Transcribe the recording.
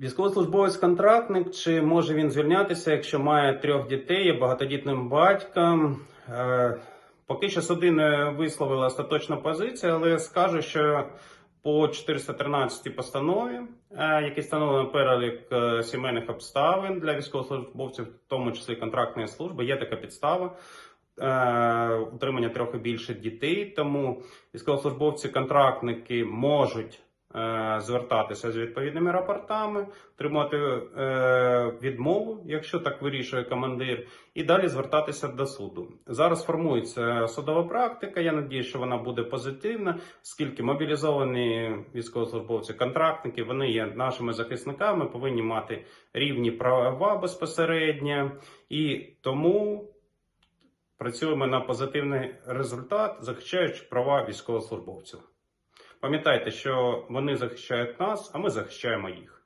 Військовослужбовець-контрактник, чи може він звільнятися, якщо має трьох дітей, є багатодітним батьком? Е, Поки що суди не висловили остаточну позицію, але скажу, що по 413 постанові, е, які встановлено перелік е, сімейних обставин для військовослужбовців, в тому числі контрактної служби, є така підстава. Утримання трохи більше дітей, тому військовослужбовці-контрактники можуть звертатися з відповідними рапортами, отримати е, відмову, якщо так вирішує командир, і далі звертатися до суду. Зараз формується судова практика. Я надію, що вона буде позитивна, оскільки мобілізовані військовослужбовці, контрактники, вони є нашими захисниками, повинні мати рівні права безпосередньо, і тому працюємо на позитивний результат, захищаючи права військовослужбовців. Пам'ятайте, що вони захищають нас, а ми захищаємо їх.